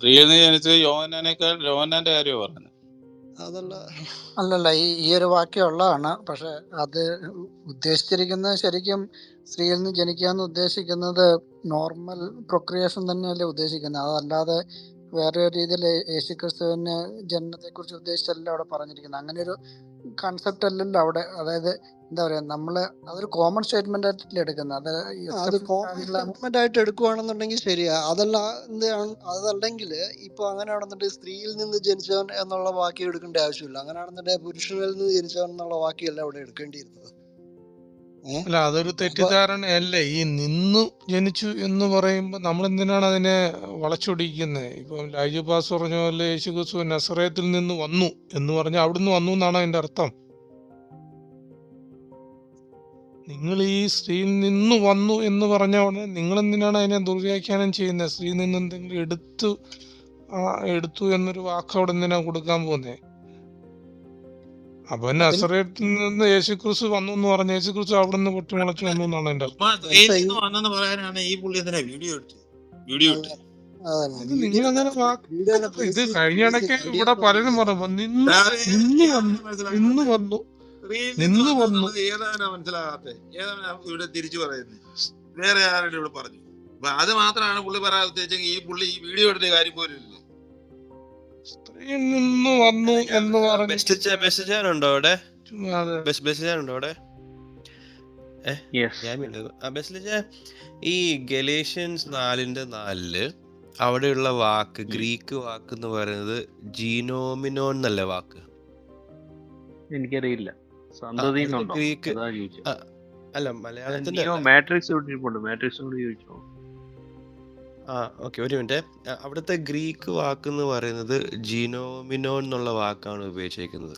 സ്ത്രീയിൽ നിന്ന് ജനിച്ചത് യോഹനാനേക്കാൾ യോഹനാന്റെ കാര്യമാണ് പറഞ്ഞത്. അതല്ല. അല്ലല്ല ഈ ഈ ഒരു വാക്യം ഉള്ളതാണ്. പക്ഷെ അത് ഉദ്ദേശിച്ചിരിക്കുന്നത് ശരിക്കും സ്ത്രീയിൽ നിന്ന് ജനിക്കുക എന്ന് ഉദ്ദേശിക്കുന്നത് നോർമൽ പ്രൊക്രിയേഷൻ തന്നെയല്ലേ ഉദ്ദേശിക്കുന്നത്. അതല്ലാതെ വേറെ ഒരു രീതിയിൽ യേശുക്രിസ്തുവിന് ജനനത്തെ കുറിച്ച് ഉദ്ദേശിച്ചല്ല അവിടെ പറഞ്ഞിരിക്കുന്നത്. അങ്ങനെ ഒരു കൺസെപ്റ്റ് അല്ലല്ലോ അവിടെ. അതായത് എന്താ പറയാ നമ്മൾ അതൊരു കോമൺ സ്റ്റേറ്റ്മെന്റ് ആയിട്ടല്ലേ എടുക്കുന്നത്. അത് സ്റ്റേറ്റ്മെന്റ് ആയിട്ട് എടുക്കുവാണെന്നുണ്ടെങ്കിൽ ശരിയാ. അതല്ല എന്താണ് അതല്ലെങ്കിൽ ഇപ്പൊ അങ്ങനെയാണെന്നുണ്ടെങ്കിൽ സ്ത്രീയിൽ നിന്ന് ജനിച്ചവൻ എന്നുള്ള വാക്യം എടുക്കേണ്ട ആവശ്യമില്ല. അങ്ങനെയാണെന്നുണ്ടെങ്കിൽ പുരുഷനിൽ നിന്ന് ജനിച്ചവൻ എന്നുള്ള വാക്യമല്ല അവിടെ എടുക്കേണ്ടിയിരുന്നത്. അല്ല അതൊരു തെറ്റിദ്ധാരണ അല്ലേ? ഈ നിന്നു ജനിച്ചു എന്ന് പറയുമ്പോൾ നമ്മൾ എന്തിനാണ് അതിനെ വളച്ചൊടിക്കുന്നത്? ഇപ്പം ലൈജു പാസ് പറഞ്ഞ പോലെ യേശു ക്രിസ്തു നസറയത്തിൽ നിന്ന് വന്നു എന്ന് പറഞ്ഞാൽ അവിടുന്ന് വന്നു എന്നാണ് അതിന്റെ അർത്ഥം? നിങ്ങൾ ഈ സ്ത്രീയിൽ നിന്ന് വന്നു എന്ന് പറഞ്ഞ ഉടനെ നിങ്ങൾ എന്തിനാണ് അതിനെ ദുർവ്യാഖ്യാനം ചെയ്യുന്നത്? സ്ത്രീയിൽ നിന്ന് എന്തെങ്കിലും എടുത്തു എടുത്തു എന്നൊരു വാക്ക് അവിടെ എന്തിനാ കൊടുക്കാൻ പോകുന്നത് അപ്പൊ നസറേറ്റിൽ നിന്ന് യേശു യേശുക്രിസ്തു വന്നു എന്ന് പറഞ്ഞ യേശുക്രിസ്തു അവിടെ നിന്ന് പൊട്ടിമുളച്ചു വന്നു എന്നാണ് എന്റെ വന്നെന്ന് പറയാനാണ് ഈ പുള്ളി എന്തിനാ വീഡിയോ എടുത്തത്. വീഡിയോ വീഡിയോ നിങ്ങൾ അങ്ങനെ ഇത് കഴിഞ്ഞ ഇടയ്ക്ക് ഇവിടെ പലരും പറഞ്ഞു നിന്ന് നിന്ന് വന്നു നിന്ന് വന്നു. നിന്ന് വന്നു വന്നു. മനസ്സിലാകാത്തെ? ഏതാണ് ഇവിടെ തിരിച്ചു പറയുന്നത് വേറെ ആരുടെ ഇവിടെ പറഞ്ഞു. അപ്പൊ അത് മാത്രമാണ് പുള്ളി പറയാൻ ഉദ്ദേശിച്ചെങ്കിൽ ഈ പുള്ളി ഈ വീഡിയോ എടുത്ത കാര്യം പോലും ഇല്ല. സ്ത്രീയിൽ നിന്ന് വന്നു എന്ന് പറഞ്ഞു അവിടെ? അവിടെ? ഈ ഗലേഷ്യൻസ് നാലിന്റെ നാലിൽ അവിടെയുള്ള വാക്ക് ഗ്രീക്ക് വാക്ക് എന്ന് പറയുന്നത് ജീനോമിനോ എന്നല്ലേ വാക്ക്? എനിക്കറിയില്ല. ഗ്രീക്ക് അല്ല മലയാളത്തിന്റെ മാട്രിക്സ് മാട്രിക്സിനോട് ചോദിച്ചോ? ആ ഓക്കെ ഒരു മിനിറ്റ്. അവിടുത്തെ ഗ്രീക്ക് വാക്ക് എന്ന് പറയുന്നത് ജീനോമിനോൻ എന്നുള്ള വാക്കാണ് ഉപയോഗിച്ചിരിക്കുന്നത്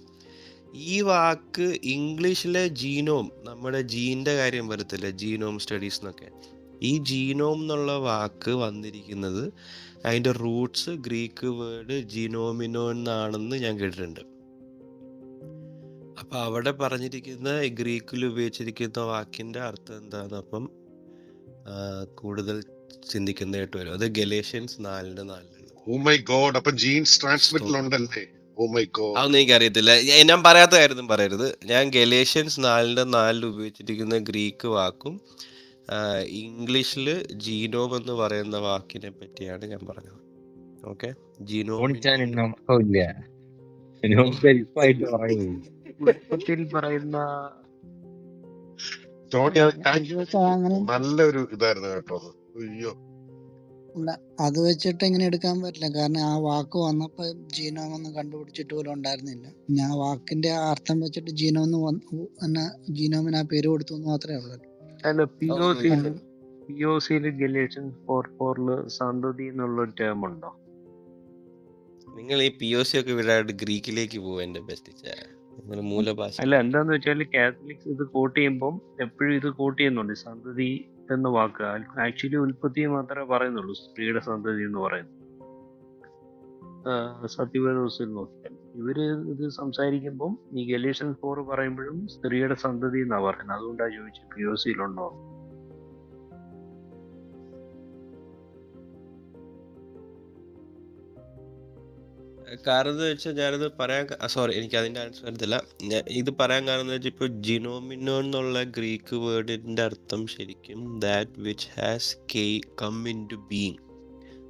ഈ വാക്ക് ഇംഗ്ലീഷിലെ ജീനോം നമ്മുടെ ജീന്റെ കാര്യം വരത്തില്ല ജീനോം സ്റ്റഡീസ് എന്നൊക്കെ ഈ ജീനോം എന്നുള്ള വാക്ക് വന്നിരിക്കുന്നത് അതിന്റെ റൂട്ട്സ് ഗ്രീക്ക് വേർഡ് ജീനോമിനോ എന്നാണെന്ന് ഞാൻ കേട്ടിട്ടുണ്ട്. അപ്പോൾ അവിടെ പറഞ്ഞിരിക്കുന്ന ഗ്രീക്കിൽ ഉപയോഗിച്ചിരിക്കുന്ന വാക്കിന്റെ അർത്ഥം എന്താണ് അപ്പം കൂടുതൽ ചിന്തിക്കുന്നതായിട്ട് വരും. അത് ഗലേഷ്യൻസ് നാലിന്റെ നാലിലാണ്. ഓ മൈ ഗോഡ് അപ്പൊ ജീൻസ് ട്രാൻസ്മിറ്റൽ സ്തോത്രം ഉണ്ടല്ലേ? ഓ മൈ ഗോഡ് അതൊന്നും എനിക്കറിയത്തില്ല. ഞാൻ ഞാൻ പറയാത്ത കാര്യമൊന്നും പറയരുത്. ഞാൻ ഗലേഷ്യൻസ് നാലിന്റെ നാലിൽ ഉപയോഗിച്ചിരിക്കുന്ന ഗ്രീക്ക് വാക്കും ഇംഗ്ലീഷിൽ ജീനോം എന്ന് പറയുന്ന വാക്കിനെ പറ്റിയാണ് ഞാൻ പറഞ്ഞത്. ഓക്കെ? പറയുന്നു ടോണി അങ്ങനെ. നല്ലൊരു ഇതായിരുന്നു കേട്ടോ അത്. അയ്യോ. അത് വെച്ചിട്ട് ഇങ്ങനെ എടുക്കാൻ പറ്റില്ല. കാരണം ആ വാക്ക് വന്നപ്പോ ജീനോം ഒന്നും കണ്ടുപിടിച്ചിട്ട് പോലും ഉണ്ടായിരുന്നില്ല. ഞാൻ ആ വാക്കിന്റെ അർത്ഥം വെച്ചിട്ട് ജീനോം എന്ന് വന്നു ജീനോമിന് ആ പേര് കൊടുത്തു എന്ന് മാത്രമേ ഉള്ളൂ. അല്ല പി ഒ സിയിൽ പി ഒ സിയിൽ ഗലേഷൻ ഫോർ സന്തതി എന്നുള്ള ടേം ഉണ്ടോ? നിങ്ങൾ ഈ പി ഒ സി ഒക്കെ വിടാണ്ട് ഗ്രീക്കിലേക്ക് പോകും എന്റെ ബെസ്റ്റ് മൂലഭാഷ അല്ല എന്താന്ന് വെച്ചാൽ കാത്തലിക്സ് ഇത് കോട്ട് ചെയ്യുമ്പോൾ എപ്പോഴും ഇത് കോട്ട് ചെയ്യുന്നുണ്ട്. സന്തതി എന്ന വാക്ക് ആക്ച്വലി ഉൽപ്പത്തി മാത്രമേ പറയുന്നുള്ളൂ. സ്ത്രീയുടെ സന്തതി എന്ന് പറയുന്നത്. സത്യവേദോസിൽ നോക്കിയാൽ. ഇവർ ഇത് സംസാരിക്കുമ്പം ഈ ഗലീഷൻ ഫോർ പറയുമ്പോഴും സ്ത്രീയുടെ സന്തതി എന്നാ പറയുന്നത്. അതുകൊണ്ടാണ് ചോദിച്ചത്. പി ഒ സിയിലുണ്ടോ? കാരണം എന്ന് വെച്ചാൽ ഞാനത് പറയാൻ സോറി എനിക്ക് അതിന്റെ ആൻസർ വരത്തില്ല ഇത് പറയാൻ കാരണം വെച്ചാൽ ഇപ്പോൾ ജിനോമിനോ എന്നുള്ള ഗ്രീക്ക് വേർഡിന്റെ അർത്ഥം ശരിക്കും that which has K come into being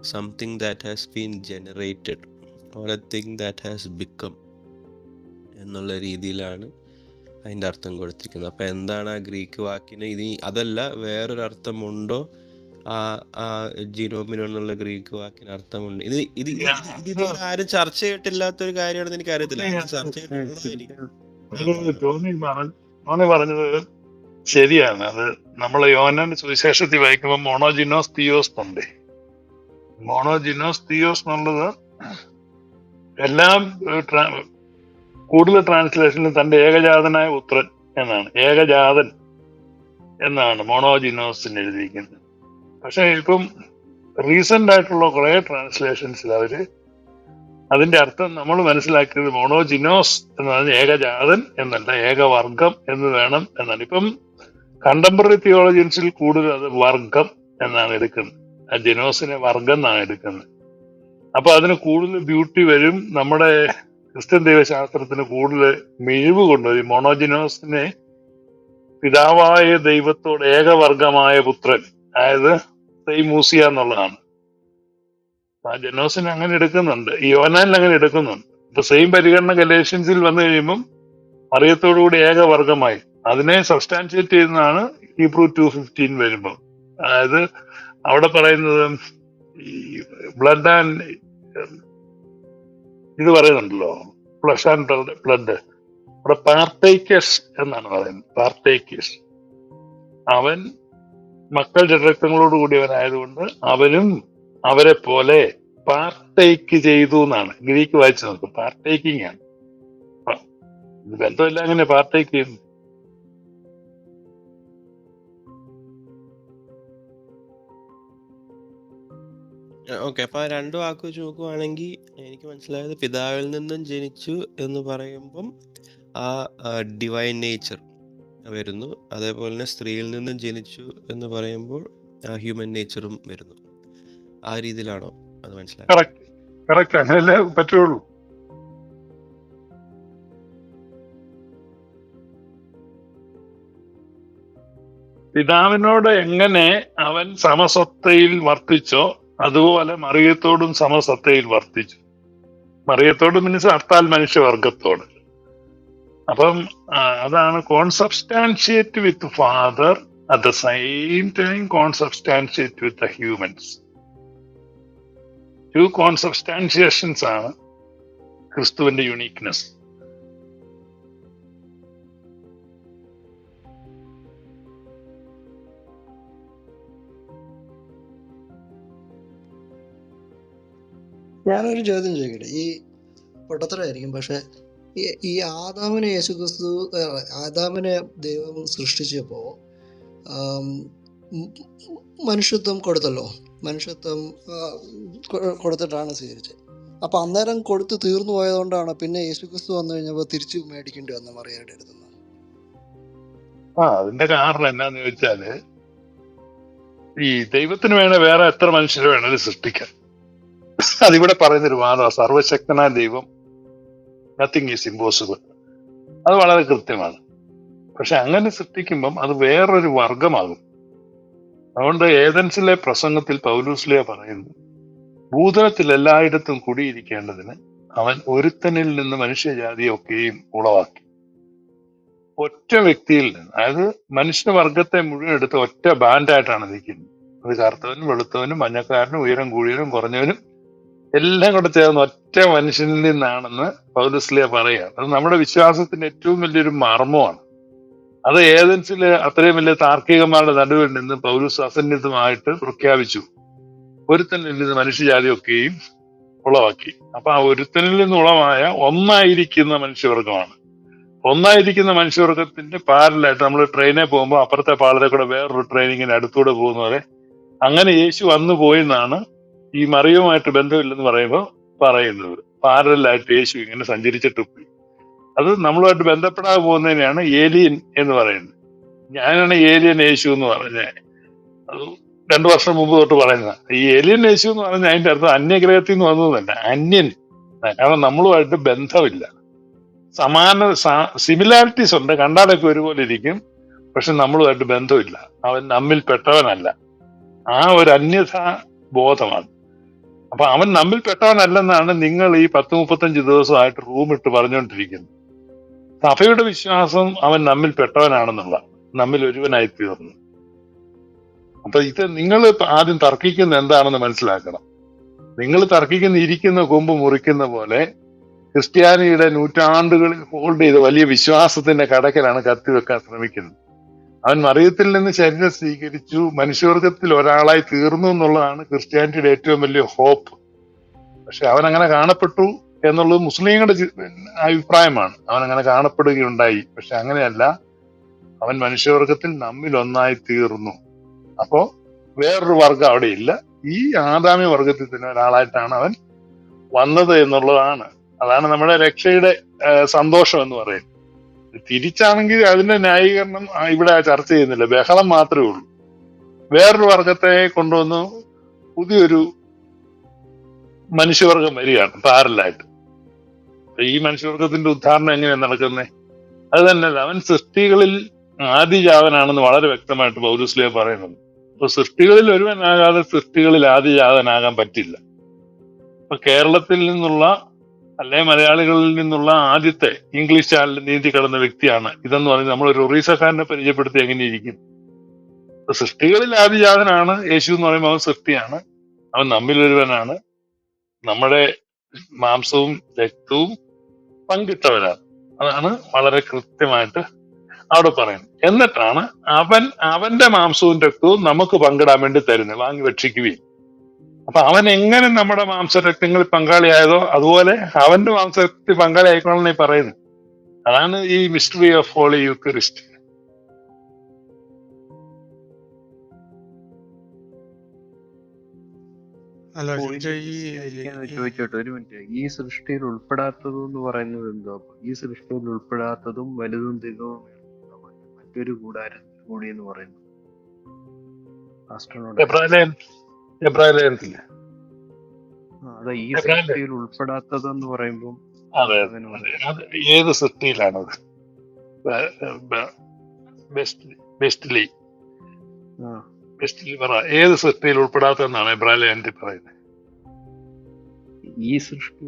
something that has been generated or a thing that has become എന്നുള്ള രീതിയിലാണ് അതിന്റെ അർത്ഥം കൊടുത്തിരിക്കുന്നത്. അപ്പോൾ എന്താണ് ആ ഗ്രീക്ക് വാക്കിന്? ഇനി അതല്ല വേറൊരു അർത്ഥമുണ്ടോ ആ ആ ജീനോമിനോ എന്നുള്ള ഗ്രീക്ക് വാക്കിന് അർത്ഥമുണ്ട്. ഇത് ഇത് ഇത് ആരും ചർച്ച ചെയ്തിട്ടില്ലാത്തൊരു കാര്യമാണെന്ന് എനിക്ക് അറിയത്തില്ല ചർച്ച പറഞ്ഞത് ശരിയാണ്. അത് നമ്മൾ യോനന്റെ സുവിശേഷത്തിൽ വായിക്കുമ്പോൾ മോണോജിനോസ് തിയോസ് ഉണ്ട്. മോണോജിനോസ് തിയോസ് എന്നുള്ളത് എല്ലാം കൂടുതൽ ട്രാൻസ്ലേഷനിൽ തന്റെ ഏകജാതനായ ഉത്രൻ എന്നാണ്. ഏകജാതൻ എന്നാണ് മോണോജിനോസിന് എഴുതിയിരിക്കുന്നത്. പക്ഷെ ഇപ്പം റീസെന്റ് ആയിട്ടുള്ള കുറെ ട്രാൻസ്ലേഷൻസിൽ അവർ അതിന്റെ അർത്ഥം നമ്മൾ മനസ്സിലാക്കിയത് മോണോജിനോസ് എന്ന് പറഞ്ഞ ഏകജാതൻ എന്നല്ല ഏകവർഗം എന്ന് വേണം എന്നാണ്. ഇപ്പം കണ്ടംപററി തിയോളജിൻസിൽ കൂടുതൽ അത് വർഗം എന്നാണ് എടുക്കുന്നത്. ആ ജിനോസിനെ വർഗം എന്നാണ് എടുക്കുന്നത്. അപ്പൊ അതിന് കൂടുതൽ ബ്യൂട്ടി വരും. നമ്മുടെ ക്രിസ്ത്യൻ ദൈവശാസ്ത്രത്തിന് കൂടുതൽ മിഴിവ് കൊണ്ടുവരും. മോണോജിനോസിനെ പിതാവായ ദൈവത്തോട് ഏകവർഗമായ പുത്രൻ അതായത് സെയ്മൂസിയ എന്നുള്ളതാണ്. ആ ജനോസിന് അങ്ങനെ എടുക്കുന്നുണ്ട്. യോനാനിൽ അങ്ങനെ എടുക്കുന്നുണ്ട്. ഇപ്പൊ സെയിം പരിഗണന ഗലേഷ്യൻസിൽ വന്നു കഴിയുമ്പം മറിയത്തോടുകൂടി ഏകവർഗമായി. അതിനെ സബ്സ്റ്റാൻഷിയേറ്റ് ചെയ്യുന്നതാണ് ഹീബ്രു ടു ഫിഫ്റ്റീൻ വരുമ്പോൾ അതായത് അവിടെ പറയുന്നത് ഈ ബ്ലഡ് ആൻഡ് ഇത് പറയുന്നുണ്ടല്ലോ. ഫ്ലഷ് ആൻഡ് ബ്ലഡ് അവിടെ പാർട്ടേക്കേഴ്സ് എന്നാണ് പറയുന്നത്. പാർട്ടേക്കേഴ്സ് അവൻ മക്കളുടെ രക്തങ്ങളോട് കൂടിയവനായതുകൊണ്ട് അവരും അവരെ പോലെ പാർട്ടേക്ക് ചെയ്തു എന്നാണ്. ഗ്രീക്ക് വായിച്ചു നോക്കും. പാർട്ടേക്കിംഗ് ആണ്. ബന്ധമില്ല അങ്ങനെ പാർട്ടേക്ക് ചെയ്യുന്നു. ഓക്കെ അപ്പൊ രണ്ട് വാക്ക് വെച്ച് നോക്കുവാണെങ്കിൽ എനിക്ക് മനസ്സിലായത് പിതാവിൽ നിന്നും ജനിച്ചു എന്ന് പറയുമ്പം ആ ഡിവൈൻ നേച്ചർ വരുന്നു. അതേപോലെ തന്നെ സ്ത്രീയിൽ നിന്നും ജനിച്ചു എന്ന് പറയുമ്പോൾ ഹ്യൂമൻ നേച്ചറും വരുന്നു. ആ രീതിയിലാണോ അത് പറ്റുള്ളൂ. പിതാവിനോട് എങ്ങനെ അവൻ സമസത്തയിൽ വർത്തിച്ചോ അതുപോലെ മറിയത്തോടും സമസത്തയിൽ വർത്തിച്ചു. മറിയത്തോടും മീൻസ് ഹർത്താൽ മനുഷ്യവർഗത്തോട്. അപ്പം അതാണ് consubstantiate with father at the same time consubstantiate with the humans to consubstantiations ആണ് ക്രിസ്തുവിന്റെ യുണീക്നെസ് ഞാനൊരു ചോദ്യം ചോദിക്കട്ടെ ഈ പൊട്ടത്തരായിരിക്കും പക്ഷെ ഈ ആദാമിനെ യേശുക്രിസ്തു ആദാമിനെ ദൈവം സൃഷ്ടിച്ചപ്പോൾ മനുഷ്യത്വം കൊടുത്തല്ലോ. മനുഷ്യത്വം കൊടുത്തിട്ടാണ് സ്വീകരിച്ചത്. അപ്പൊ അന്നേരം കൊടുത്ത് തീർന്നു പോയതുകൊണ്ടാണ് പിന്നെ യേശുക്രിസ്തു വന്നു കഴിഞ്ഞപ്പോൾ തിരിച്ചു മേടിക്കേണ്ടി വന്ന മറിയായിട്ട് എടുത്തുന്നത് ആ അതിന്റെ കാരണം എന്നാന്ന് ചോദിച്ചാൽ ഈ ദൈവത്തിന് വേണേ വേറെ എത്ര മനുഷ്യരെ വേണേലും സൃഷ്ടിക്കാം. അതിവിടെ പറയുന്നൊരു വാദമാണ് സർവശക്തനായ ദൈവം നത്തിങ് ഈസ് ഇമ്പോസിബിൾ അത് വളരെ കൃത്യമാണ്. പക്ഷെ അങ്ങനെ സൃഷ്ടിക്കുമ്പം അത് വേറൊരു വർഗമാകും അതുകൊണ്ട് ഏതൻസിലെ പ്രസംഗത്തിൽ പൗലൂസ്ലിയ പറയുന്നു ഭൂതലത്തിൽ എല്ലായിടത്തും കുടിയിരിക്കേണ്ടതിന് അവൻ ഒരുത്തനിൽ നിന്ന് മനുഷ്യജാതിയൊക്കെയും ഉളവാക്കി. ഒറ്റ വ്യക്തിയിൽ നിന്ന് അതായത് മനുഷ്യവർഗത്തെ മുഴുവൻ എടുത്ത് ഒറ്റ ബാൻഡായിട്ടാണ് നിൽക്കുന്നത്. അത് കറുത്തവനും വെളുത്തവനും മഞ്ഞക്കാരനും ഉയരം കൂടിയവനും കുറഞ്ഞവനും എല്ലാം കൂടെ ചേർന്ന് ഒറ്റ മനുഷ്യനിൽ നിന്നാണെന്ന് പൗലസ്ലിയ പറയുക. അത് നമ്മുടെ വിശ്വാസത്തിന്റെ ഏറ്റവും വലിയൊരു മർമ്മമാണ്. അത് ഏതൻസിലെ അത്രയും വലിയ താർക്കികന്മാരുടെ നടുവിൽ നിന്ന് പൗലൂസ് അസന്നിധമായിട്ട് പ്രഖ്യാപിച്ചു. ഒരുത്തനിൽ നിന്ന് മനുഷ്യജാതിയൊക്കെയും ഉളവാക്കി. അപ്പൊ ആ ഒരുത്തനിൽ നിന്ന് ഉളവായ ഒന്നായിരിക്കുന്ന മനുഷ്യവർഗമാണ് ഒന്നായിരിക്കുന്ന മനുഷ്യവർഗത്തിന്റെ പാരലായിട്ട് നമ്മൾ ട്രെയിനിൽ പോകുമ്പോൾ അപ്പുറത്തെ പാളത്തെ കൂടെ വേറൊരു ട്രെയിനിങ്ങിന് അടുത്തൂടെ പോകുന്നവരെ അങ്ങനെ യേശു വന്നു പോയി എന്നാണ് ഈ മറിയവുമായിട്ട് ബന്ധമില്ലെന്ന് പറയുമ്പോൾ പറയുന്നത്. പാരലായിട്ട് യേശു ഇങ്ങനെ സഞ്ചരിച്ചിട്ട് പോയി. അത് നമ്മളുമായിട്ട് ബന്ധപ്പെടാതെ പോകുന്നതിനെയാണ് ഏലിയൻ എന്ന് പറയുന്നത്. ഞാനാണ് ഏലിയൻ യേശു എന്ന് പറഞ്ഞത് അത് രണ്ടു വർഷം മുമ്പ് തൊട്ട് പറയുന്നത്. ഈ ഏലിയൻ യേശു എന്ന് പറഞ്ഞ അതിന്റെ അർത്ഥം അന്യഗ്രഹത്തിൽ നിന്ന് വന്നതല്ല അന്യൻ. കാരണം നമ്മളുമായിട്ട് ബന്ധമില്ല. സമാന സിമിലാരിറ്റീസ് ഉണ്ട്. കണ്ടാലൊക്കെ ഒരുപോലെ ഇരിക്കും. പക്ഷെ നമ്മളുമായിട്ട് ബന്ധമില്ല. അവൻ നമ്മിൽ പെട്ടവനല്ല. ആ ഒരു അന്യഥ ബോധമാണ്. അപ്പൊ അവൻ നമ്മിൽ പെട്ടവനല്ലെന്നാണ് നിങ്ങൾ ഈ പത്ത് മുപ്പത്തഞ്ച് ദിവസമായിട്ട് റൂം ഇട്ട് പറഞ്ഞുകൊണ്ടിരിക്കുന്നത്. സഭയുടെ വിശ്വാസം അവൻ നമ്മിൽ പെട്ടവനാണെന്നുള്ള നമ്മിൽ ഒരുവനായി തീർന്നു അപ്പൊ ഇത് നിങ്ങൾ ആദ്യം തർക്കിക്കുന്ന എന്താണെന്ന് മനസ്സിലാക്കണം. നിങ്ങൾ തർക്കിക്കുന്ന ഇരിക്കുന്ന കൊമ്പ് മുറിക്കുന്ന പോലെ ക്രിസ്ത്യാനിയുടെ നൂറ്റാണ്ടുകളിൽ ഹോൾഡ് ചെയ്ത വലിയ വിശ്വാസത്തിന്റെ കടക്കലാണ് കത്തിവെക്കാൻ ശ്രമിക്കുന്നത്. അവൻ മറിയത്തിൽ നിന്ന് ശരീരം സ്വീകരിച്ചു. മനുഷ്യവർഗത്തിൽ ഒരാളായി തീർന്നു എന്നുള്ളതാണ് ക്രിസ്ത്യാനിറ്റിയുടെ ഏറ്റവും വലിയ ഹോപ്പ്. പക്ഷെ അവൻ അങ്ങനെ കാണപ്പെട്ടു എന്നുള്ളത് മുസ്ലിങ്ങളുടെ അഭിപ്രായമാണ്. അവൻ അങ്ങനെ കാണപ്പെടുകയുണ്ടായി. പക്ഷെ അങ്ങനെയല്ല. അവൻ മനുഷ്യവർഗത്തിൽ നമ്മിൽ ഒന്നായി തീർന്നു. അപ്പോ വേറൊരു വർഗം അവിടെ ഇല്ല ഈ ആദാമി വർഗത്തിൽ തന്നെ ഒരാളായിട്ടാണ് അവൻ വന്നത് എന്നുള്ളതാണ്. അതാണ് നമ്മുടെ രക്ഷയുടെ സന്തോഷം എന്ന് പറയുന്നത്. തിരിച്ചാണെങ്കിൽ അതിന്റെ ന്യായീകരണം ഇവിടെ ചർച്ച ചെയ്യുന്നില്ല. ബഹളം മാത്രമേ ഉള്ളൂ. വേറൊരു വർഗത്തെ കൊണ്ടുവന്ന് പുതിയൊരു മനുഷ്യവർഗം വരികയാണ് പാരലായിട്ട്. ഈ മനുഷ്യവർഗത്തിന്റെ ഉദ്ധാരണം എങ്ങനെയാണ് നടക്കുന്നത് അത് തന്നെയല്ല അവൻ സൃഷ്ടികളിൽ ആദിജാതനാണെന്ന് വളരെ വ്യക്തമായിട്ട് പൗരുസ്ലിയ പറയുന്നുണ്ട്. അപ്പൊ സൃഷ്ടികളിൽ ഒരുവനാകാതെ സൃഷ്ടികളിൽ ആദിജാതനാകാൻ പറ്റില്ല. അപ്പൊ കേരളത്തിൽ നിന്നുള്ള അല്ലെ? മലയാളികളിൽ നിന്നുള്ള ആദ്യത്തെ ഇംഗ്ലീഷ് ചാനൽ നീന്തി കടന്ന വ്യക്തിയാണ്. ഇതെന്ന് പറഞ്ഞ് നമ്മൾ ഒരു ഒറീസക്കാരനെ പരിചയപ്പെടുത്തി എങ്ങനെ ഇരിക്കും? സൃഷ്ടികളിൽ ആദിജാതനാണ് യേശു എന്ന് പറയുമ്പോൾ അവൻ സൃഷ്ടിയാണ്. അവൻ നമ്മിൽ ഒരുവനാണ് നമ്മുടെ മാംസവും രക്തവും പങ്കിട്ടവരാണ്. അതാണ് വളരെ കൃത്യമായിട്ട് അവിടെ പറയുന്നത്. എന്നിട്ടാണ് അവൻ അവന്റെ മാംസവും രക്തവും നമുക്ക് പങ്കിടാൻ വേണ്ടി തരുന്നത്. വാങ്ങി ഭക്ഷിക്കുകയും. അപ്പൊ അവൻ എങ്ങനെ നമ്മുടെ മാംസരക്തങ്ങളിൽ പങ്കാളിയായതോ അതുപോലെ അവന്റെ മാംസരക്തി പങ്കാളി ആയിക്കോളാം ഈ പറയുന്നത് അതാണ് ഈ മിസ്റ്ററി ഓഫ് ഹോളി യൂക്രിസ്റ്റ് ചോദിച്ചോട്ടെ ഒരു മിനിറ്റ്. ഈ സൃഷ്ടിയിൽ ഉൾപ്പെടാത്തതും എന്ന് പറയുന്നത് എന്തോ? ഈ സൃഷ്ടിയിൽ ഉൾപ്പെടാത്തതും വലുതും തികവും മറ്റൊരു കൂടാരം കൂടി എന്ന് പറയുന്നു ആസ്ട്രോണോട്ട് എബ്രാഹിം ലേഖനത്തിൽ അതെ ഈ സൃഷ്ടിയിൽ ഉൾപ്പെടാത്തതെന്ന് പറയുമ്പോൾ അതെ അതെ ഏത് സൃഷ്ടിയിലാണത്? ബെസ്റ്റ് ബെസ്റ്റ്ലി. ബെസ്റ്റ്ലി പറ ഏത് സൃഷ്ടിയിൽ ഉൾപ്പെടാത്തതെന്നാണ് എബ്രായ ആന്റി പറയുന്നത്? ഈ സൃഷ്ടി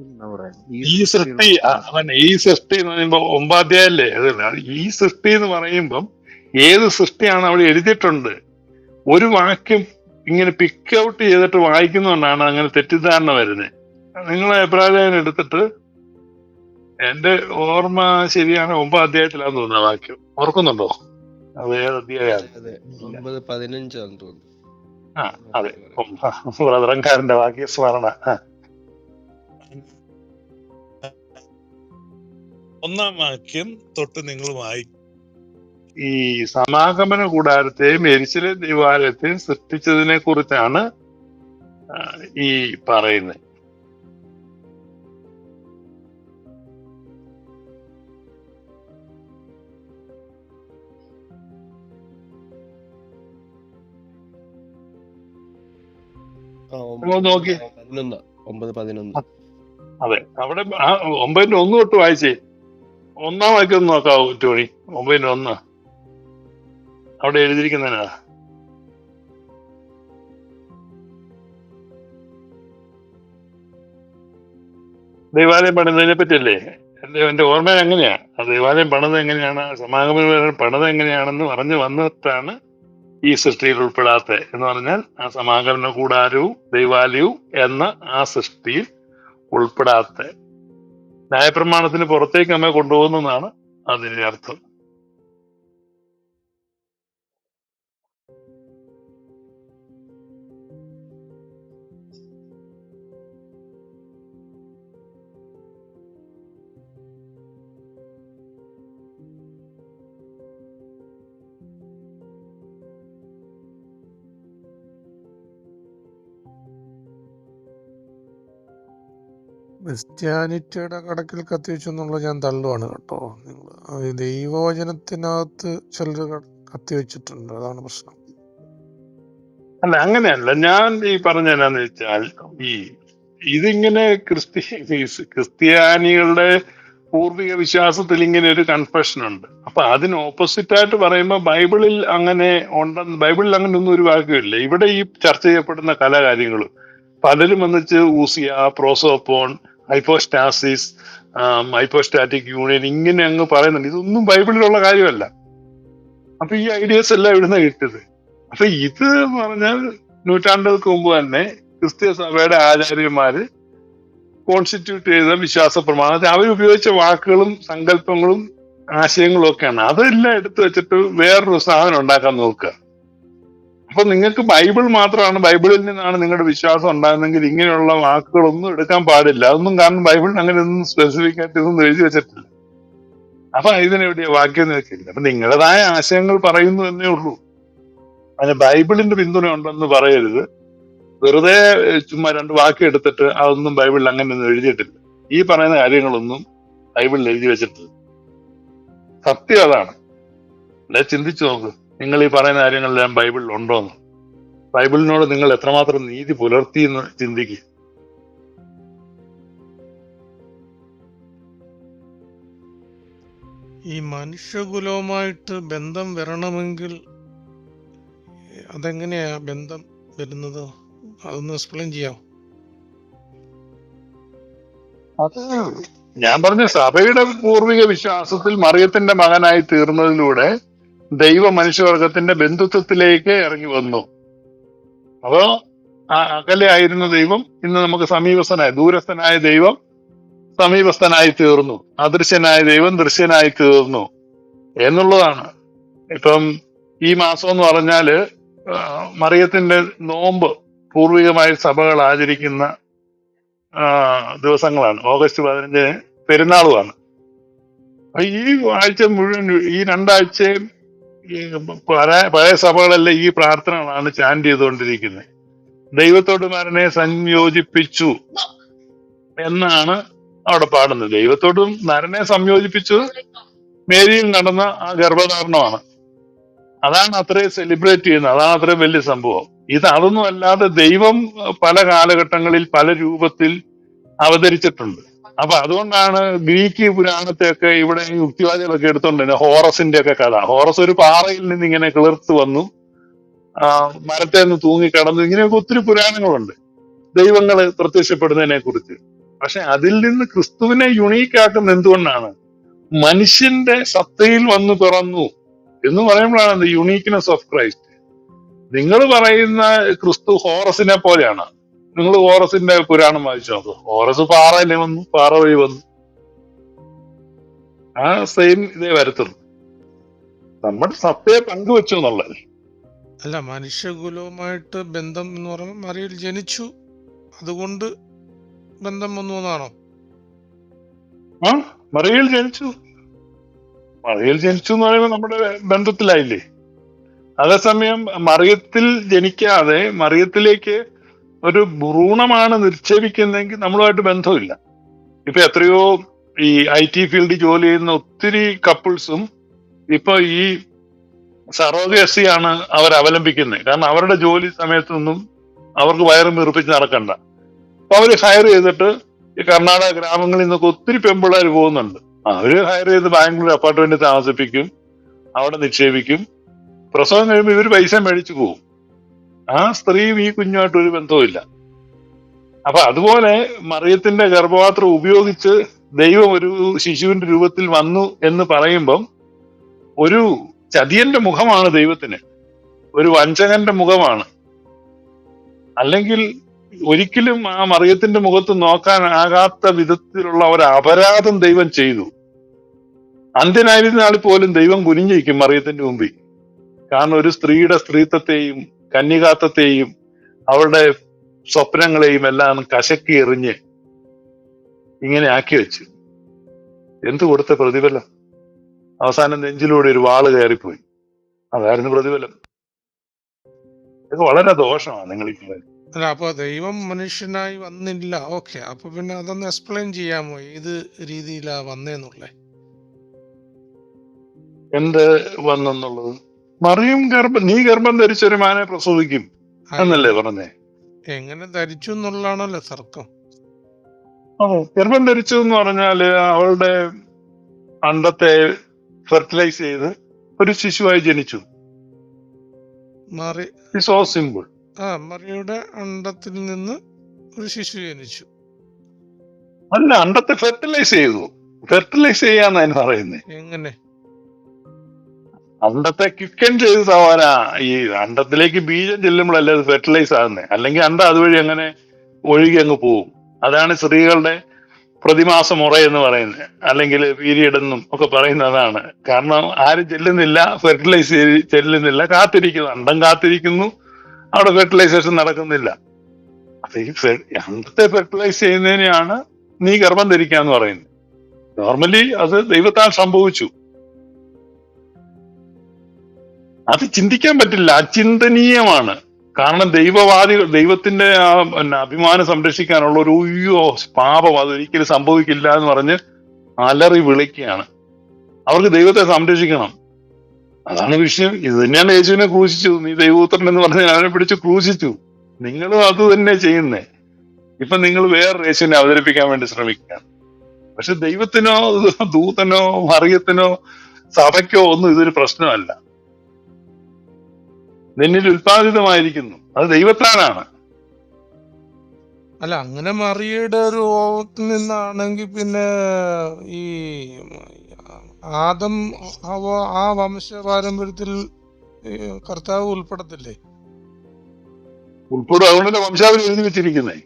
ഈ സൃഷ്ടി ഉൾപ്പെടാത്ത ഈ സൃഷ്ടി എന്ന് പറയുമ്പോ ഒമ്പാധ്യായല്ലേ അത് ഈ സൃഷ്ടി എന്ന് പറയുമ്പം ഏത് സൃഷ്ടിയാണ് അവിടെ എഴുതിയിട്ടുണ്ട്? ഒരു വാക്യം ഇങ്ങനെ പിക്ക് ഔട്ട് ചെയ്തിട്ട് വായിക്കുന്നതുകൊണ്ടാണ് അങ്ങനെ തെറ്റിദ്ധാരണ വരുന്നത് നിങ്ങളെ അഭിപ്രായം എടുത്തിട്ട് എന്റെ ഓർമ്മ ശരിയാണ് ഒമ്പത് അധ്യായത്തിലാന്ന് തോന്നുന്നു ആ വാക്യം. ഓർക്കുന്നുണ്ടോ? അത് ഏത് അധ്യായമാണ് പതിനഞ്ചാന്ന് തോന്നുന്നു. ആ അതെ. ബ്രദറൻകാരന്റെ വാക്യ സ്മരണ. ഒന്നാം വാക്യം തൊട്ട് നിങ്ങൾ വായിക്കും ഈ സമാഗമന കൂടാരത്തെയും എരിശിലെ ദിവാലയത്തെയും സൃഷ്ടിച്ചതിനെ കുറിച്ചാണ് ഈ പറയുന്നത്. ആ നിങ്ങൾ ഒമ്പത് നോക്കി. പതിനൊന്ന് ഒമ്പത് പതിനൊന്ന്. അതെ അവിടെ ഒമ്പതിന്റെ ഒന്ന് തൊട്ട് വായിച്ചേ. ഒന്നാം വായിക്കൊന്ന് നോക്കാവോ ടോണി. ഒമ്പതിന്റെ ഒന്ന്. അവിടെ എഴുതിയിരിക്കുന്നതിനാ? ദൈവാലയം പണിതതിനെ പറ്റിയല്ലേ? എന്റെ ഓർമ്മ എങ്ങനെയാ? ആ ദൈവാലയം പണിത് എങ്ങനെയാണ്? സമാഗമനം പണിത് എങ്ങനെയാണെന്ന് പറഞ്ഞു വന്നിട്ടാണ് ഈ സൃഷ്ടിയിൽ ഉൾപ്പെടാത്ത എന്ന് പറഞ്ഞാൽ ആ സമാഗമന കൂടാരവും ദൈവാലയവും എന്ന ആ സൃഷ്ടിയിൽ ഉൾപ്പെടാത്ത. ന്യായപ്രമാണത്തിന് പുറത്തേക്ക് നമ്മെ കൊണ്ടുപോകുന്നതാണ് അതിന്റെ അർത്ഥം. ക്രിസ്ത്യാനിറ്റിയുടെ കടക്കിൽ കത്തിവെച്ചു എന്നുള്ളത് ഞാൻ തള്ളുവാണ് കേട്ടോ. നിങ്ങൾ ദൈവവചനത്തിനകത്ത് ചിലർ കത്തിവെച്ചിട്ടുണ്ട്. അതാണ് പ്രശ്നം. അല്ല അങ്ങനെയല്ല. ഞാൻ ഈ പറഞ്ഞ എന്നാന്ന് വെച്ചാൽ ഈ ഇതിങ്ങനെ ക്രിസ്ത്യ ക്രിസ്ത്യാനികളുടെ പൂർവിക വിശ്വാസത്തിൽ ഇങ്ങനെ ഒരു കൺഫെഷൻ ഉണ്ട് അപ്പൊ അതിന് ഓപ്പോസിറ്റ് ആയിട്ട് പറയുമ്പോൾ ബൈബിളിൽ അങ്ങനെ ഉണ്ടെന്ന് ബൈബിളിൽ അങ്ങനെ ഒന്നും ഒരു വാക്യമില്ല ഇവിടെ ഈ ചർച്ച ചെയ്യപ്പെടുന്ന കലാകാര്യങ്ങളും പലരും വന്നിച്ച് ousia prosopon hypostasis hypostatic union ഇങ്ങനെ അങ്ങ് പറയുന്നുണ്ട്. ഇതൊന്നും ബൈബിളിലുള്ള കാര്യമല്ല. അപ്പൊ ഈ ഐഡിയാസ് എല്ലാം ഇവിടുന്ന് കിട്ടിയത്. അപ്പൊ ഇത് പറഞ്ഞാൽ നൂറ്റാണ്ടുകൾക്ക് മുമ്പ് തന്നെ ക്രിസ്തീയ സഭയുടെ ആചാര്യന്മാര് കോൺസ്റ്റിറ്റ്യൂട്ട് ചെയ്ത വിശ്വാസ പ്രമാണത്തിൽ അവരുപയോഗിച്ച വാക്കുകളും സങ്കല്പങ്ങളും ആശയങ്ങളും ഒക്കെയാണ്. അതെല്ലാം എടുത്തു വെച്ചിട്ട് വേറൊരു സാധനം ഉണ്ടാക്കാൻ നോക്കുക. അപ്പൊ നിങ്ങൾക്ക് ബൈബിൾ മാത്രമാണ് ബൈബിളിൽ നിന്നാണ് നിങ്ങളുടെ വിശ്വാസം ഉണ്ടായിരുന്നെങ്കിൽ ഇങ്ങനെയുള്ള വാക്കുകളൊന്നും എടുക്കാൻ പാടില്ല. അതൊന്നും കാരണം ബൈബിളിൽ അങ്ങനെ ഒന്നും സ്പെസിഫിക് ആയിട്ട് ഇതൊന്നും എഴുതി വെച്ചിട്ടില്ല. അപ്പൊ ഇതിനെവിടെയാ വാക്യം നിൽക്കില്ല അപ്പൊ നിങ്ങളുടേതായ ആശയങ്ങൾ പറയുന്നു എന്നേ ഉള്ളൂ. അതിന് ബൈബിളിന്റെ പിന്തുണ ഉണ്ടെന്ന് പറയരുത്. വെറുതെ ചുമ്മാ രണ്ട് വാക്യം എടുത്തിട്ട് അതൊന്നും ബൈബിളിൽ അങ്ങനെ ഒന്നും എഴുതിയിട്ടില്ല. ഈ പറയുന്ന കാര്യങ്ങളൊന്നും ബൈബിളിൽ എഴുതി വെച്ചിട്ടില്ല. സത്യം അതാണ്. ചിന്തിച്ചു നോക്ക്. നിങ്ങൾ ഈ പറയുന്ന കാര്യങ്ങളെല്ലാം ബൈബിളിൽ ഉണ്ടോന്ന്. ബൈബിളിനോട് നിങ്ങൾ എത്രമാത്രം നീതി പുലർത്തി എന്ന് ചിന്തിക്കുക ഈ മനുഷ്യകുലവുമായിട്ട് ബന്ധം വരണമെങ്കിൽ അതെങ്ങനെയാ ബന്ധം വരുന്നത്? അതൊന്ന് എക്സ്പ്ലെയിൻ ചെയ്യാം അത് ഞാൻ പറഞ്ഞ സഭയുടെ പൂർവിക വിശ്വാസത്തിൽ മറിയത്തിന്റെ മകനായി തീർന്നതിലൂടെ ദൈവ മനുഷ്യവർഗത്തിന്റെ ബന്ധുത്വത്തിലേക്ക് ഇറങ്ങി വന്നു. അപ്പോ ആ അകലെ ആയിരുന്ന ദൈവം ഇന്ന് നമുക്ക് സമീപസ്ഥനായി ദൂരസ്ഥനായ ദൈവം സമീപസ്ഥനായി തീർന്നു. അദൃശ്യനായ ദൈവം ദൃശ്യനായി തീർന്നു എന്നുള്ളതാണ്. ഇപ്പം ഈ മാസം എന്ന് പറഞ്ഞാൽ മറിയത്തിന്റെ നോമ്പ് പൂർവികമായി സഭകൾ ആചരിക്കുന്ന ദിവസങ്ങളാണ്. ഓഗസ്റ്റ് പതിനഞ്ചിന് പെരുന്നാളുമാണ്. ഈ ആഴ്ച മുഴുവൻ ഈ രണ്ടാഴ്ചയും ഈ പഴയ പഴയ സഭകളെല്ലാം ഈ പ്രാർത്ഥനകളാണ് ചാൻഡ് ചെയ്തുകൊണ്ടിരിക്കുന്നത്. ദൈവത്തോട് മരനെ സംയോജിപ്പിച്ചു എന്നാണ് അവിടെ പാടുന്നത്. ദൈവത്തോടും നരനെ സംയോജിപ്പിച്ചു. മേരിയിൽ നടന്ന ആ ഗർഭധാരണമാണ്. അതാണ് അത്രയും സെലിബ്രേറ്റ് ചെയ്യുന്നത്. അതാണ് അത്രയും വലിയ സംഭവം. ഇത് അതൊന്നും അല്ലാതെ ദൈവം പല കാലഘട്ടങ്ങളിൽ പല രൂപത്തിൽ അവതരിച്ചിട്ടുണ്ട്. അപ്പൊ അതുകൊണ്ടാണ് ഗ്രീക്ക് പുരാണത്തെയൊക്കെ ഇവിടെ യുക്തിവാദികളൊക്കെ എടുത്തോണ്ട് ഹോറസിന്റെ ഒക്കെ കഥ. ഹോറസ് ഒരു പാറയിൽ നിന്ന് ഇങ്ങനെ കിളിർത്ത് വന്നു. ആ മരത്തെ നിന്ന് തൂങ്ങി കടന്നു. ഇങ്ങനെയൊക്കെ ഒത്തിരി പുരാണങ്ങളുണ്ട്. ദൈവങ്ങൾ പ്രത്യക്ഷപ്പെടുന്നതിനെ കുറിച്ച്. പക്ഷെ അതിൽ നിന്ന് ക്രിസ്തുവിനെ യുണീക്ക് ആക്കുന്ന എന്തുകൊണ്ടാണ്? മനുഷ്യന്റെ സത്തയിൽ വന്നു പിറന്നു എന്ന് പറയുമ്പോഴാണ് യുണീക്ക്നെസ് ഓഫ് ക്രൈസ്റ്റ് നിങ്ങൾ പറയുന്ന ക്രിസ്തു ഹോറസിനെ പോലെയാണ്. നിങ്ങൾ ഓറസിന്റെ പുരാണം വായിച്ചു ഓറസ് പാറ പാറയിൽ വന്നു? പാറ വഴി വന്നു. ആ സെയിം ഇതേ വരത്തുള്ളൂ. നമ്മുടെ സത്തയെ പങ്കുവെച്ചു എന്നുള്ളത് അല്ല മനുഷ്യകുലവുമായിട്ട് ബന്ധം എന്ന് പറയുമ്പോൾ മറിയിൽ ജനിച്ചു. അതുകൊണ്ട് ബന്ധം വന്നു എന്നാണോ? ആ മറിയിൽ ജനിച്ചു. മറിയിൽ ജനിച്ചു എന്ന് പറയുമ്പോൾ നമ്മുടെ ബന്ധത്തിലായില്ലേ. അതേസമയം മറിയത്തിൽ ജനിക്കാതെ മറിയത്തിലേക്ക് ഒരു ഭ്രൂണമാണ് നിക്ഷേപിക്കുന്നതെങ്കിൽ നമ്മളുമായിട്ട് ബന്ധമില്ല. ഇപ്പൊ എത്രയോ ഈ ഐ ടി ഫീൽഡിൽ ജോലി ചെയ്യുന്ന ഒത്തിരി കപ്പിൾസും ഇപ്പൊ ഈ സറോഗസി ആണ് അവർ അവലംബിക്കുന്നത്. കാരണം അവരുടെ ജോലി സമയത്തൊന്നും അവർക്ക് വയറും വീർപ്പിച്ച് നടക്കണ്ട. അപ്പൊ അവർ ഹയർ ചെയ്തിട്ട് ഈ കർണാടക ഗ്രാമങ്ങളിൽ നിന്നൊക്കെ ഒത്തിരി പെമ്പിള്ളേർ പോകുന്നുണ്ട്. അവർ ഹയർ ചെയ്ത് ബാംഗ്ലൂർ അപ്പാർട്ട്മെന്റ് താമസിപ്പിക്കും അവിടെ നിക്ഷേപിക്കും. പ്രസവം കഴിയുമ്പോൾ ഇവർ പൈസ മേടിച്ചു പോകും. ആ സ്ത്രീയും ഈ കുഞ്ഞുമായിട്ട് ഒരു ബന്ധവുമില്ല. അപ്പൊ അതുപോലെ മറിയത്തിന്റെ ഗർഭപാത്രം ഉപയോഗിച്ച് ദൈവം ഒരു ശിശുവിന്റെ രൂപത്തിൽ വന്നു എന്ന് പറയുമ്പം ഒരു ചതിയന്റെ മുഖമാണ് ദൈവത്തിന്. ഒരു വഞ്ചകന്റെ മുഖമാണ്. അല്ലെങ്കിൽ ഒരിക്കലും ആ മറിയത്തിന്റെ മുഖത്ത് നോക്കാൻ ആകാത്ത വിധത്തിലുള്ള ഒരു അപരാധം ദൈവം ചെയ്തു. അന്ത്യനായിരുന്നാൾ പോലും ദൈവം കുനിഞ്ഞിരിക്കും മറിയത്തിന്റെ മുമ്പിൽ. കാരണം ഒരു സ്ത്രീയുടെ സ്ത്രീത്വത്തെയും കന്യകാത്വത്തെയും അവളുടെ സ്വപ്നങ്ങളെയും എല്ലാം കശക്കി എറിഞ്ഞ് ഇങ്ങനെ ആക്കി വെച്ചു. എന്തു കൊടുത്ത പ്രതിഫലം? അവസാനം നെഞ്ചിലൂടെ ഒരു വാൾ കയറിപ്പോയി. അതായിരുന്നു പ്രതിഫലം. ഇത് വളരെ ദോഷമാണ് നിങ്ങൾ ഈ പറയുന്നത് അല്ല അപ്പൊ ദൈവം മനുഷ്യനായി വന്നില്ല. ഓക്കെ അപ്പൊ പിന്നെ അതൊന്ന് എക്സ്പ്ലെയിൻ ചെയ്യാമോ? ഏത് രീതിയിലാ വന്നേന്നുള്ളേ? എന്ത് വന്നെന്നുള്ളത്? മറിയും ഗർഭം നീ ഗർഭം ധരിച്ചൊരു മാനെ പ്രസവിക്കും എന്നല്ലേ പറഞ്ഞേ? എങ്ങനെ ധരിച്ചു എന്നുള്ളതാണല്ലോ തർക്കം. അതെ ഗർഭം ധരിച്ചു എന്ന് പറഞ്ഞാൽ അവളുടെ അണ്ടത്തെ ഫെർട്ടിലൈസ് ചെയ്ത് ഒരു ശിശുവായി ജനിച്ചു. മറി സോ സിമ്പിൾ ആ മറിയുടെ അണ്ടത്തിൽ നിന്ന് ഒരു ശിശു ജനിച്ചു. അല്ല അണ്ടത്തെ ഫെർട്ടിലൈസ് ചെയ്തു. ഫെർട്ടിലൈസ് ചെയ്യാന്നാണ് പറയുന്നത് എങ്ങനെ? അണ്ടത്തെ കിക്കൻ ചെയ്ത് സവാന. ഈ അണ്ടത്തിലേക്ക് ബീജം ചെല്ലുമ്പോഴല്ലേ അത് ഫെർട്ടിലൈസ് ആകുന്നത് അല്ലെങ്കിൽ അണ്ട അതുവഴി അങ്ങനെ ഒഴുകി അങ്ങ് പോവും. അതാണ് സ്ത്രീകളുടെ പ്രതിമാസ മുറ എന്ന് പറയുന്നത്. അല്ലെങ്കിൽ പീരിയഡ് എന്നും ഒക്കെ പറയുന്നത് അതാണ് കാരണം ആരും ചെല്ലുന്നില്ല ഫെർട്ടിലൈസ് ചെല്ലുന്നില്ല കാത്തിരിക്കുന്നു. അണ്ടം കാത്തിരിക്കുന്നു അവിടെ ഫെർട്ടിലൈസേഷൻ നടക്കുന്നില്ല. അപ്പൊ ഈ അണ്ടത്തെ ഫെർട്ടിലൈസ് ചെയ്യുന്നതിനെയാണ് നീ ഗർഭം ധരിക്കാന്ന് പറയുന്നത്. നോർമലി അത് ദൈവത്താൽ സംഭവിച്ചു. അത് ചിന്തിക്കാൻ പറ്റില്ല. അചിന്തനീയമാണ്. കാരണം ദൈവവാദികൾ ദൈവത്തിന്റെ ആ പിന്നെ അഭിമാനം സംരക്ഷിക്കാനുള്ള ഒരു ഉയ്യോ പാപം അതൊരിക്കലും സംഭവിക്കില്ല എന്ന് പറഞ്ഞ് അലറി വിളിക്കുകയാണ്. അവർക്ക് ദൈവത്തെ സംരക്ഷിക്കണം. അതാണ് വിഷയം. ഇത് തന്നെയാണ് യേശുവിനെ ക്രൂശിച്ചു. നീ ദൈവപുത്രൻ എന്ന് പറഞ്ഞ് അവനെ പിടിച്ച് ക്രൂശിച്ചു. നിങ്ങളും അത് തന്നെ ചെയ്യുന്നേ. ഇപ്പൊ നിങ്ങൾ വേറെ യേശുവിനെ അവതരിപ്പിക്കാൻ വേണ്ടി ശ്രമിക്കുകയാണ്. പക്ഷെ ദൈവത്തിനോ ദൂതനോ മറിയത്തിനോ സഭയ്ക്കോ ഒന്നും ഇതൊരു പ്രശ്നമല്ല. നിന്നിൽ ഉത്പാദിതമായിരിക്കുന്നു അത് ദൈവത്താനാണ്. അല്ല അങ്ങനെ മറിയുടെ ഒരു ഓവത്തിൽ നിന്നാണെങ്കിൽ പിന്നെ ഈ ആദം അവ ആ വംശ പാരമ്പര്യത്തിൽ കർത്താവ് ഉൾപ്പെടത്തില്ലേ? ഉൾപ്പെടും. അതുകൊണ്ടല്ലേ വംശാവലി എഴുതി വെച്ചിരിക്കുന്നേ.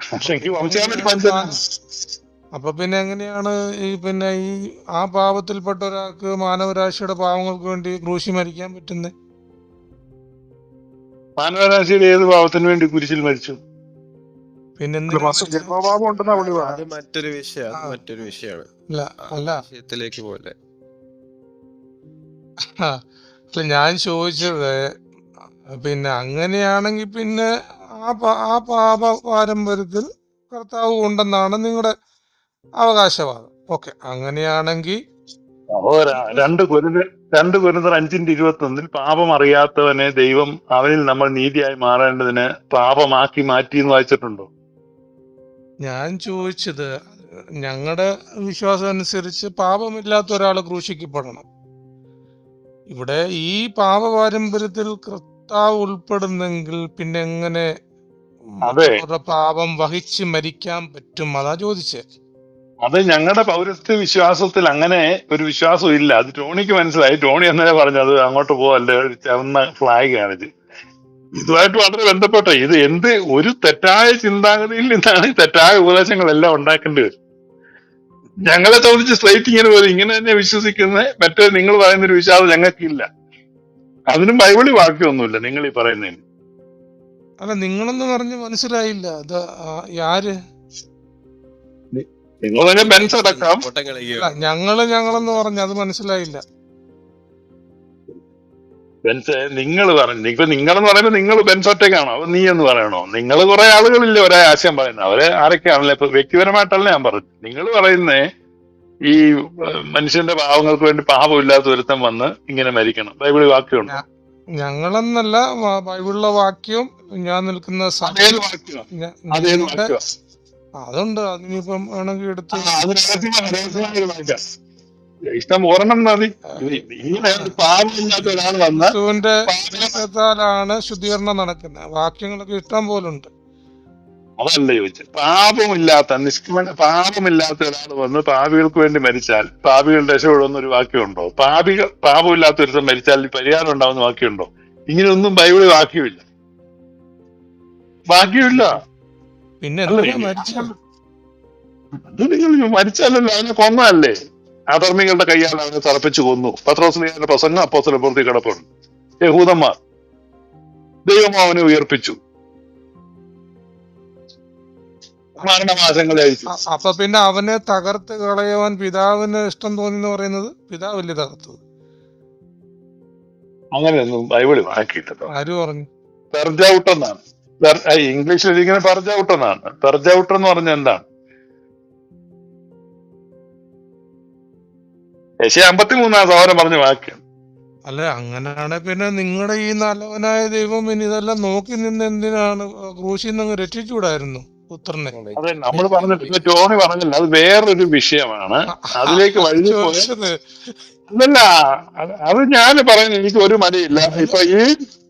അപ്പൊ പിന്നെ എങ്ങനെയാണ് പഞ്ചനാണ് അപ്പൊ പിന്നെ എങ്ങനെയാണ് ഈ പിന്നെ ഈ ആ പാപത്തിൽപ്പെട്ട ഒരാൾക്ക് മാനവരാശിയുടെ പാവങ്ങൾക്ക് വേണ്ടി ക്രൂശി മരിക്കാൻ പറ്റുന്നത് മാനവരാശിയുടെ ഏത് പാവത്തിന് വേണ്ടി കുരിശിൽ മരിച്ചു? പിന്നെ മരിച്ചത്? ഉണ്ടെന്നാ പുള്ളി അത് മറ്റൊരു വിഷയം അത് മറ്റൊരു വിഷയമാണ്. അല്ല അല്ല. വിഷയത്തിലേക്ക് പോലെ അല്ല ഞാൻ ചോദിച്ചത് പിന്നെ അങ്ങനെയാണെങ്കിൽ പിന്നെ ആ ആ പാപ പാരമ്പര്യത്തിൽ കർത്താവ് ഉണ്ടെന്നാണ് നിങ്ങളുടെ അവകാശവാദം. ഓക്കെ അങ്ങനെയാണെങ്കിൽ രണ്ട് കുരുന്ന് രണ്ട് കുരുന്നർ അഞ്ചിന്റെ ഇരുപത്തി ഒന്നിൽ പാപം അറിയാത്തവനെ ദൈവം അവനിൽ നമ്മൾ നീതിയായി മാറേണ്ടതിന് പാപമാക്കി മാറ്റി എന്ന് വായിച്ചിട്ടുണ്ടോ? ഞാൻ ചോദിച്ചത് ഞങ്ങളുടെ വിശ്വാസം അനുസരിച്ച് പാപമില്ലാത്ത ഒരാൾ ക്രൂശിക്കപ്പെടണം. ഇവിടെ ഈ പാപ പാരമ്പര്യത്തിൽ കർത്താവ് ഉൾപ്പെടുന്നെങ്കിൽ പിന്നെ എങ്ങനെ പാപം വഹിച്ച് മരിക്കാൻ പറ്റും? അതാ ചോദിച്ചേ. അത് ഞങ്ങളുടെ പൗരസ്ത്യ വിശ്വാസത്തിൽ അങ്ങനെ ഒരു വിശ്വാസം ഇല്ല. അത് ടോണിക്ക് മനസ്സിലായി. ടോണി എന്നേ അത് അങ്ങോട്ട് പോവല്ലേ ഒരു ഫ്ലാഗ് കാണിച്ച്. ഇതുമായിട്ട് വളരെ ബന്ധപ്പെട്ട ഇത് എന്ത് ഒരു തെറ്റായ ചിന്താഗതിയിൽ നിന്നാണ് തെറ്റായ ഉപദേശങ്ങളെല്ലാം ഉണ്ടാക്കേണ്ടി വരും. ഞങ്ങളെ സംബന്ധിച്ച് സ്ട്രൈറ്റ് ഇങ്ങനെ പോലും ഇങ്ങനെ തന്നെ വിശ്വസിക്കുന്ന മറ്റേ നിങ്ങൾ പറയുന്ന ഒരു വിശ്വാസം ഞങ്ങൾക്കില്ല. അതിനും ബൈബിളിൽ വാക്യൊന്നുമില്ല നിങ്ങൾ ഈ പറയുന്നതിന്. അല്ല നിങ്ങളെന്ന് പറഞ്ഞ് മനസ്സിലായില്ല. ആ- ആര് ഞങ്ങൾ ഞങ്ങളെന്ന് പറഞ്ഞു അത് മനസ്സിലായില്ല. ബെൻസ് നിങ്ങൾ പറഞ്ഞു ഇപ്പൊ നിങ്ങളെന്ന് പറയുമ്പോ നിങ്ങൾ ബെൻസ് ഒറ്റയ്ക്കാണോ? അപ്പൊ നീ എന്ന് പറയണോ? നിങ്ങൾ കുറെ ആളുകളില്ലേ ഒരേ ആശയം പറയുന്നത്. അവരെ ആരൊക്കെയാണല്ലോ? ഇപ്പൊ വ്യക്തിപരമായിട്ടല്ല ഞാൻ പറഞ്ഞു നിങ്ങൾ പറയുന്നേ ഈ മനുഷ്യന്റെ പാവങ്ങൾക്ക് വേണ്ടി പാപമില്ലാത്ത ഒരുത്തം വന്ന് ഇങ്ങനെ മരിക്കണം. ബൈബിളിൽ വാക്യമുണ്ട്. ഞങ്ങളെന്നല്ല ബൈബിളിലെ വാക്യം ഞാൻ നിൽക്കുന്ന അതുണ്ട്. അതിനിപ്പം വേണമെങ്കിൽ എടുത്ത് ഒരു ഇഷ്ടം ഒരെണ്ണം മതി. ഒരു ക്രിസ്തുവിന്റെ പാപം ശുദ്ധീകരണം നടക്കുന്നത്. വാക്യങ്ങളൊക്കെ ഇഷ്ടം പോലുണ്ട്. അതല്ല ചോദിച്ചത് പാപമില്ലാത്ത നിഷ്കമന പാപമില്ലാത്ത ഒരാൾ വന്ന് പാപികൾക്ക് വേണ്ടി മരിച്ചാൽ പാപികളുടെ രക്ഷപ്പെടുന്ന ഒരു വാക്യമുണ്ടോ? പാപികൾ പാപമില്ലാത്ത ഒരുത്തം മരിച്ചാൽ പരിഹാരം ഉണ്ടാവുന്ന വാക്യമുണ്ടോ? ഇങ്ങനെയൊന്നും ബൈബിളിൽ വാക്യമില്ല. വാക്യമില്ല. പിന്നെ അത് നിങ്ങൾ അവനെ കൊന്നല്ലേ അധർമ്മികളുടെ കൈയാൽ അവനെ തറപ്പിച്ചു കൊന്നു. പത്രോസിന്റെ പ്രസംഗം അപ്പോസ്തല പൂർത്തി കിടപ്പുണ്ട്. യഹൂദന്മാർ. ദൈവം അവനെ ഉയർപ്പിച്ചു. മരണമാസങ്ങളെ അയച്ചു. അ- അപ്പൊ പിന്നെ അവനെ തകർത്ത് കളയുവാൻ പിതാവിന് ഇഷ്ടം തോന്നി എന്ന് പറയുന്നത് പിതാവല്ലേ തകർത്തത് അങ്ങനെയൊന്നും ബൈബിളിൽ വാക്കിയിട്ടോ ആര് പറഞ്ഞു? പെർജൗട്ട് എന്നാണ് ഇങ്ങനെ പെർജ് ഔട്ട് എന്നാണ് പെർജ് ഔട്ട് എന്ന് പറഞ്ഞ എന്താണ്? യശ അമ്പത്തി മൂന്നാം സഹോദരൻ പറഞ്ഞ വാക്യം. അല്ല അങ്ങനെയാണെ പിന്നെ നിങ്ങളുടെ ഈ നല്ലവനായ ദൈവം ഇനി ഇതെല്ലാം നോക്കി നിന്ന് എന്തിനാണ് ക്രൂശിൽ നിന്ന് രക്ഷിച്ചുകൂടായിരുന്നു പുത്രനെ? അതെ നമ്മൾ പറഞ്ഞിട്ട് ടോണി പറഞ്ഞില്ല അത് വേറൊരു വിഷയമാണ്. അതിലേക്ക് വഴി അല്ലല്ല അത് അത് ഞാൻ പറയുന്നത് എനിക്ക് ഒരു മടിയില്ല. ഇപ്പൊ ഈ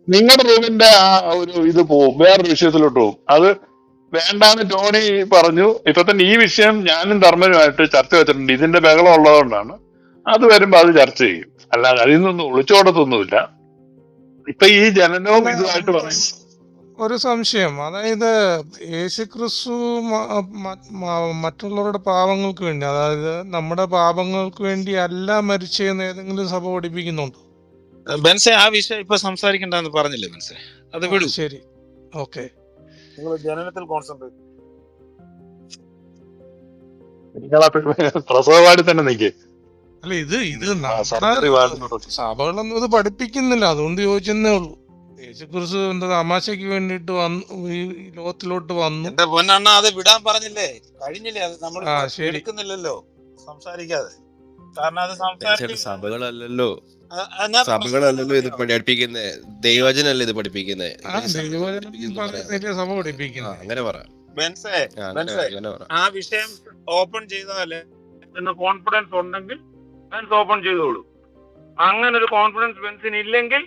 നിങ്ങളുടെ റൂമിന്റെ ആ ഒരു ഇത് പോവും വേറൊരു വിഷയത്തിലോട്ട് പോവും. അത് വേണ്ടാന്ന് ടോണി പറഞ്ഞു. ഇപ്പൊ തന്നെ ഈ വിഷയം ഞാനും ധർമ്മനുമായിട്ട് ചർച്ച വെച്ചിട്ടുണ്ട്. ഇതിന്റെ ബഹളം ഉള്ളതുകൊണ്ടാണ് അത് വരുമ്പോ അത് ചർച്ച ചെയ്യും. അല്ലാതെ അതിൽ നിന്നൊന്നും ഒളിച്ചോടത്തൊന്നുമില്ല ഇപ്പൊ ഈ ജനനവും ഇതുമായിട്ട് പറയും. ഒരു സംശയം. അതായത് യേശുക്രിസ്തു ക്രിസ്തു മറ്റുള്ളവരുടെ പാപങ്ങൾക്ക് വേണ്ടി അതായത് നമ്മുടെ പാപങ്ങൾക്ക് വേണ്ടി അല്ല മരിച്ചതെന്ന് ഏതെങ്കിലും സഭ പഠിപ്പിക്കുന്നുണ്ടോ? ബെൻസെ ആ വിഷയം ഇപ്പൊ സംസാരിക്കണ്ടെന്ന് പറഞ്ഞില്ലേ ബെൻസെ? അത് വിടു. ശരി. ഓക്കെ. നിങ്ങൾ ജനനത്തിൽ കോൺസെൻട്രേറ്റ് നിങ്ങളാ പ്രസവപാടി തന്നെ നിൽക്കേ അല്ല ഇത് ഇത് സഭകളൊന്നും ഇത് പഠിപ്പിക്കുന്നില്ല. അതുകൊണ്ട് ചോദിച്ചെന്നേ ഉള്ളൂ. യേശുക്രിസ്തു എന്താ തമാശക്ക് വേണ്ടിട്ട് വന്നു ഈ ലോകത്തിലോട്ട് വന്നു. എന്റെ പൊന്നണ്ണ അത് വിടാൻ പറഞ്ഞില്ലേ? കഴിഞ്ഞില്ലേ? അത് നമ്മൾ എടുക്കുന്നില്ലല്ലോ. സംസാരിക്കാതെ. കാരണം അത് ബെൻസേട്ട സഭകളല്ലല്ലോ. സഭകളല്ലല്ലോ ഇത് പഠിപ്പിക്കുന്നത് ദൈവജനല്ലേ ഇത് പഠിപ്പിക്കുന്നത് സഭ പഠിപ്പിക്കുന്നത് അങ്ങനെ പറ. ബെൻസേ ആ ബെൻസേ പറ ആ വിഷയം ഓപ്പൺ ചെയ്താലേ എന്ന കോൺഫിഡൻസ് ഉണ്ടെങ്കിൽ ബെൻസ് ഓപ്പൺ ചെയ്തോളൂ. അങ്ങനെ ഒരു കോൺഫിഡൻസ് ബെൻസിന് ഇല്ലെങ്കിൽ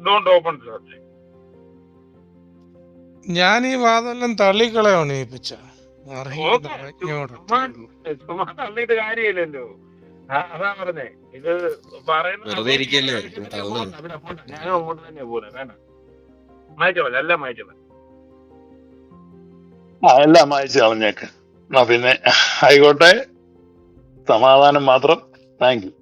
ഡോണ്ട് ഓപ്പൺ സബ്ജക്ട് ഞാൻ ഈ വാദമെല്ലാം തള്ളിക്കളയാണ് ഈ പിച്ച ഓക്കെ ചുമ്മാ തള്ളിയിട്ട് കാര്യമില്ലല്ലോ. അതാ പറഞ്ഞേ. ഇത് പറയുന്നത് അങ്ങോട്ട് തന്നെ പോലെ വേണ്ട. മായച്ചോളാം എല്ലാം മായച്ചോളാം ആ എല്ലാം അയച്ചു കളഞ്ഞേക്ക്. എന്നാ പിന്നെ ആയിക്കോട്ടെ. സമാധാനം മാത്രം. Thank you.